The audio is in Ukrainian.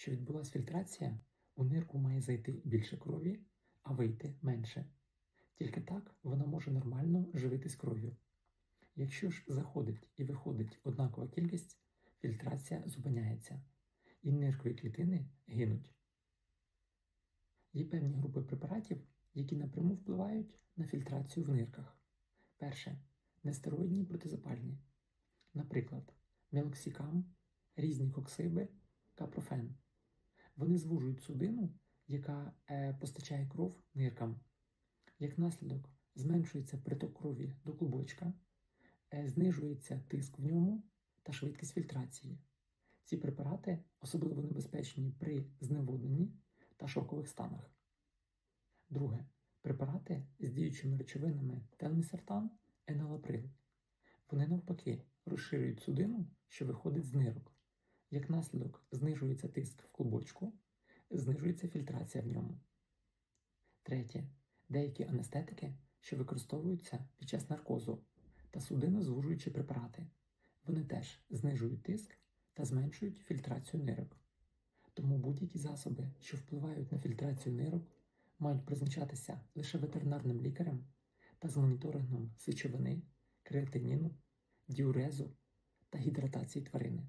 що відбулася фільтрація, у нирку має зайти більше крові, а вийти менше. Тільки так вона може нормально живитись кров'ю. Якщо ж заходить і виходить однакова кількість, фільтрація зупиняється, і ниркові клітини гинуть. Є певні групи препаратів, які напряму впливають на фільтрацію в нирках. Перше нестероїдні протизапальні, наприклад, мелоксикам, різні коксиби, капрофен. Вони звужують судину, яка е, постачає кров ниркам. Як наслідок, зменшується приток крові до клубочка, е, знижується тиск в ньому та швидкість фільтрації. Ці препарати особливо небезпечні при зневодненні та шокових станах. Друге препарати з діючими речовинами телмісертан, еналаприл. Вони навпаки розширюють судину, що виходить з нирок. Як наслідок, знижується тиск в клубочку, знижується фільтрація в ньому. Третє. Деякі анестетики, що використовуються під час наркозу та судинозвужуючі препарати. Вони теж знижують тиск та зменшують фільтрацію нирок. Тому будь-які засоби, що впливають на фільтрацію нирок, мають призначатися лише ветеринарним лікарем та з моніторингом сечовини, креатиніну, діурезу та гідратації тварини.